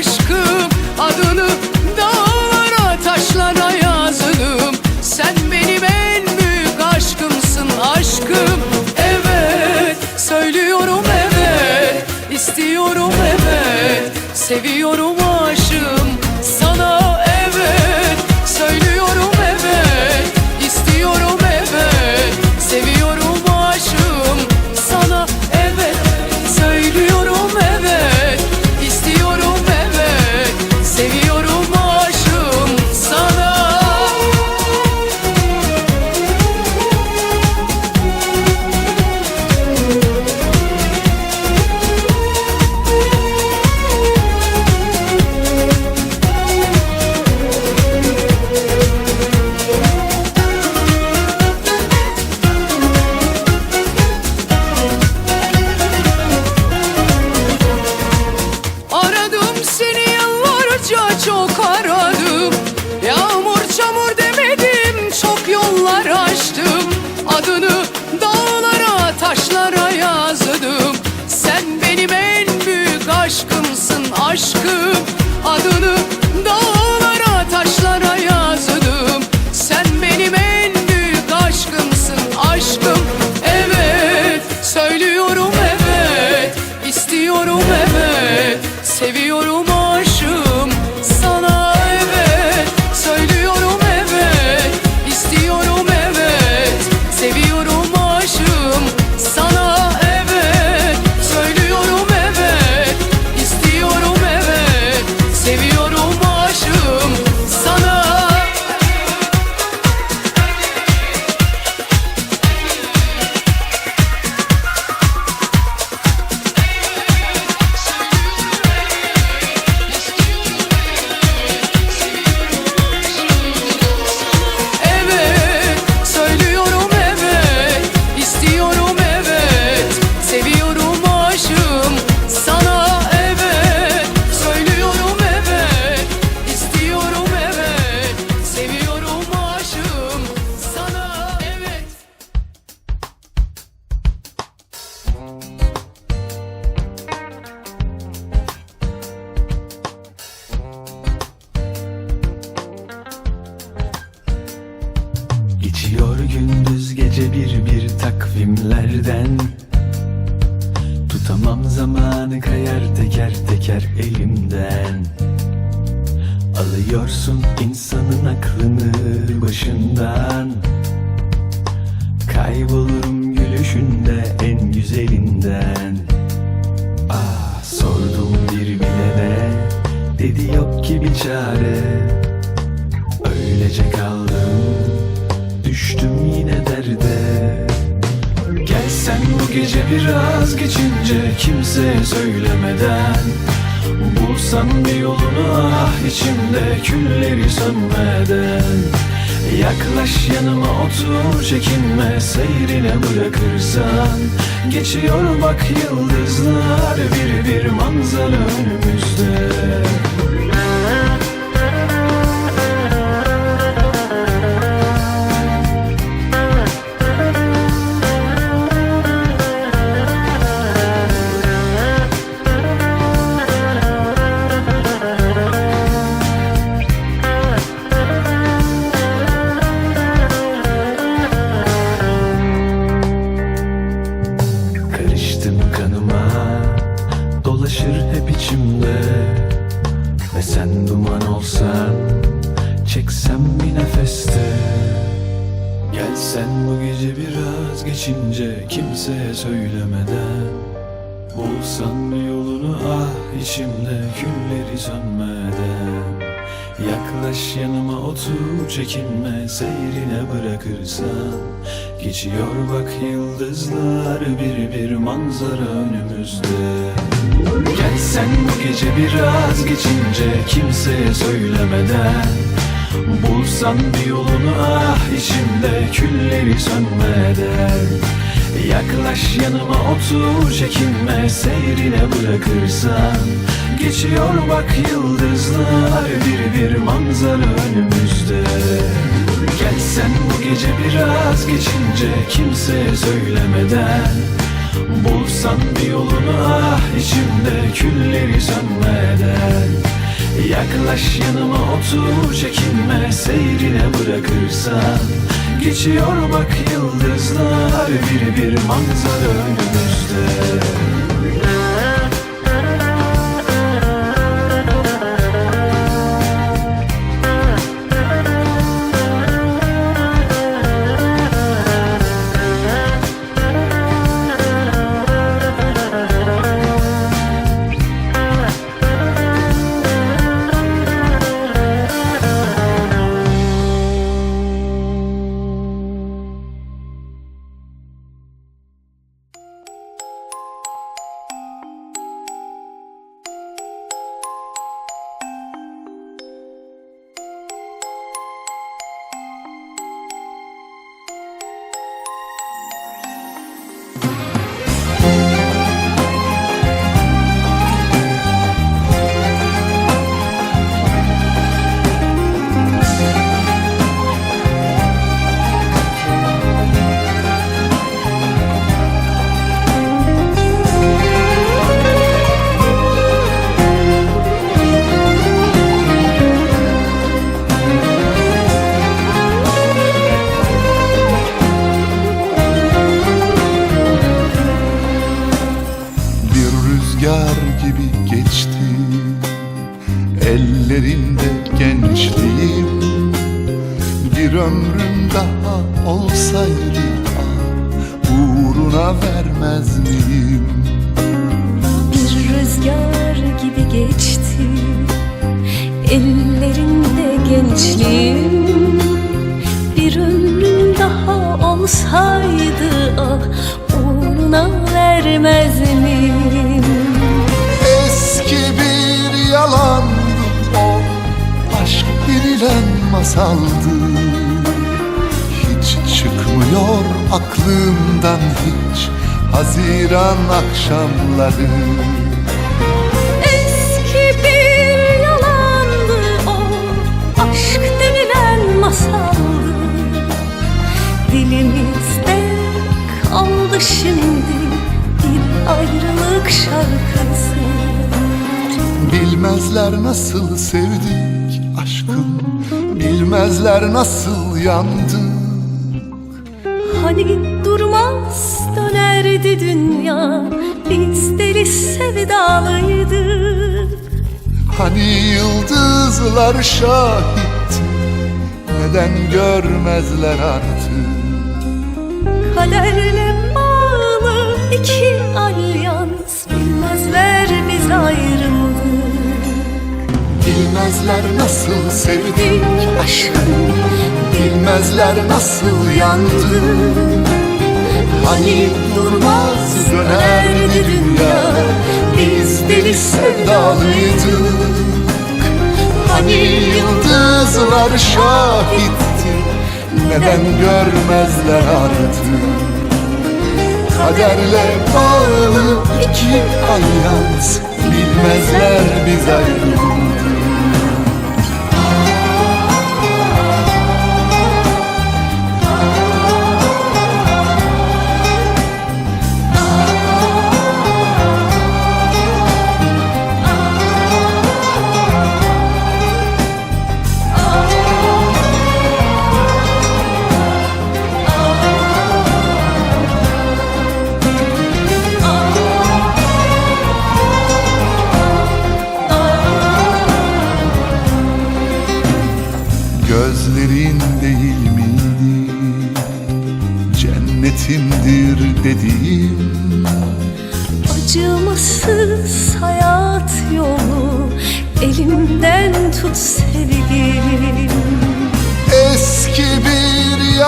Aşkım adını dağlara taşlara yazdım Sen benim en büyük aşkımsın Aşkım. Evet söylüyorum evet istiyorum evet seviyorum aşığım teker elimden. Alıyorsun insanın aklını başından. Kaybolurum gülüşünde en güzelinden. Ah sordum bir bilene Dedi yok ki bir çare. Öylece kaldım Düştüm yine derde. Gelsen bu gece biraz geçince Kimseye söylemeden Bulsam bir yolunu ah içimde Külleri sönmeden. Yaklaş yanıma otur çekinme Seyrine bırakırsan. Geçiyor bak yıldızlar Ve sen duman olsan Çeksem bir nefeste. Gelsen bu gece biraz geçince Kimseye söylemeden. Bulsan yolunu ah içimde Külleri sönmeden. Yaklaş yanıma otur çekinme Seyrine bırakırsan. Geçiyor bak yıldızlar Bir bir manzara önümüzde Gelsen bu gece biraz geçince Kimseye söylemeden. Bulsan bir yolunu ah içimde Külleri sönmeden. Yaklaş yanıma otur çekinme Seyrine bırakırsan. Geçiyor bak yıldızlar Bir bir manzara önümüzde. Gelsen bu gece biraz geçince Kimseye söylemeden Bulsan bir yolunu ah içimde külleri sönmeden Yaklaş yanıma otur çekinme seyrine bırakırsan. Geçiyor bak yıldızlar bir bir manzara önümüzde vermez miyim? Bir rüzgar gibi geçti Ellerinde gençliğim Bir ömrüm daha olsaydı ah Uğruna vermez miyim? Eski bir yalandı o Aşk denilen masaldı çıkmıyor aklımdan hiç Haziran akşamları. Eski bir yalandı o Aşk denilen masaldı. Dilimizde kaldı şimdi Bir ayrılık şarkısı. Bilmezler nasıl sevdik aşkım Bilmezler nasıl yandık. Hani durmaz dönerdi dünya Biz deli sevdalıydık Hani yıldızlar şahit Neden görmezler artık? Kaderle bağlı iki alyans Bilmezler biz ayrıldık. Bilmezler nasıl sevdik aşkım Bilmezler nasıl yandık Hani durmaz dönerdi dünya Biz deli sevdalıydık. Hani yıldızlar şahitti Neden görmezler artık? Kaderle bağlı iki alyans Bilmezler biz ayrıldık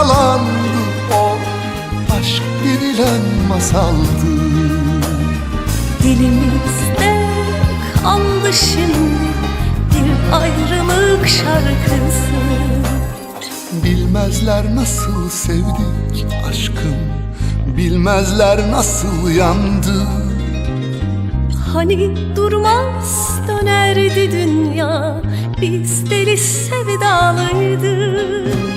yalandı o Aşk denilen masaldı. Dilimizde kaldı şimdi Bir ayrılık şarkısı. Bilmezler nasıl sevdik aşkım Bilmezler nasıl yandı. Hani durmaz dönerdi dünya Biz deli sevdalıydık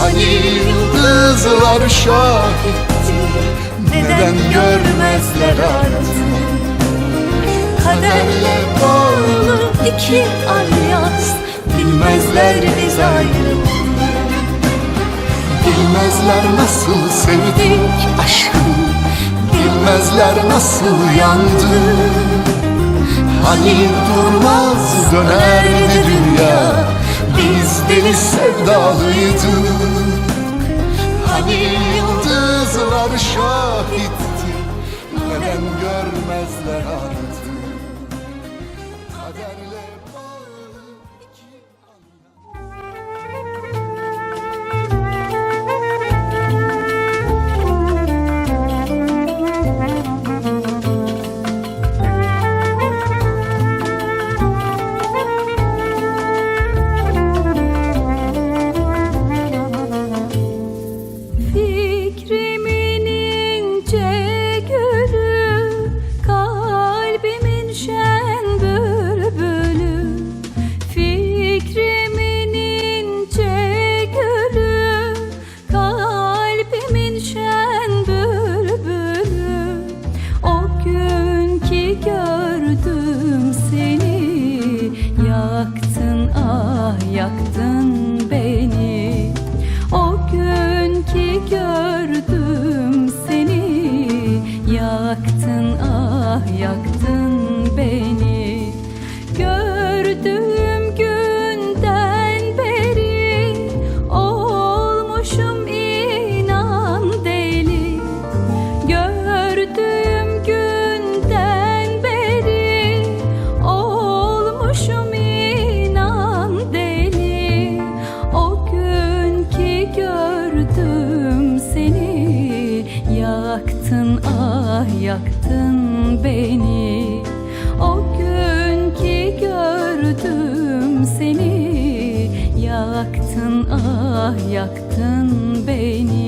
Hani kızlar şahitti Neden görmezler artık? Kaderle bağlı iki alyans Bilmezler biz ayrı. Bilmezler nasıl sevdik aşkını Bilmezler nasıl yandı. Hani durmaz dönerdi dünya biz deli sevdalıydık Hani yıldızlar şahitti. Neden görmezler artık? seni Yaktın ah yaktın beni.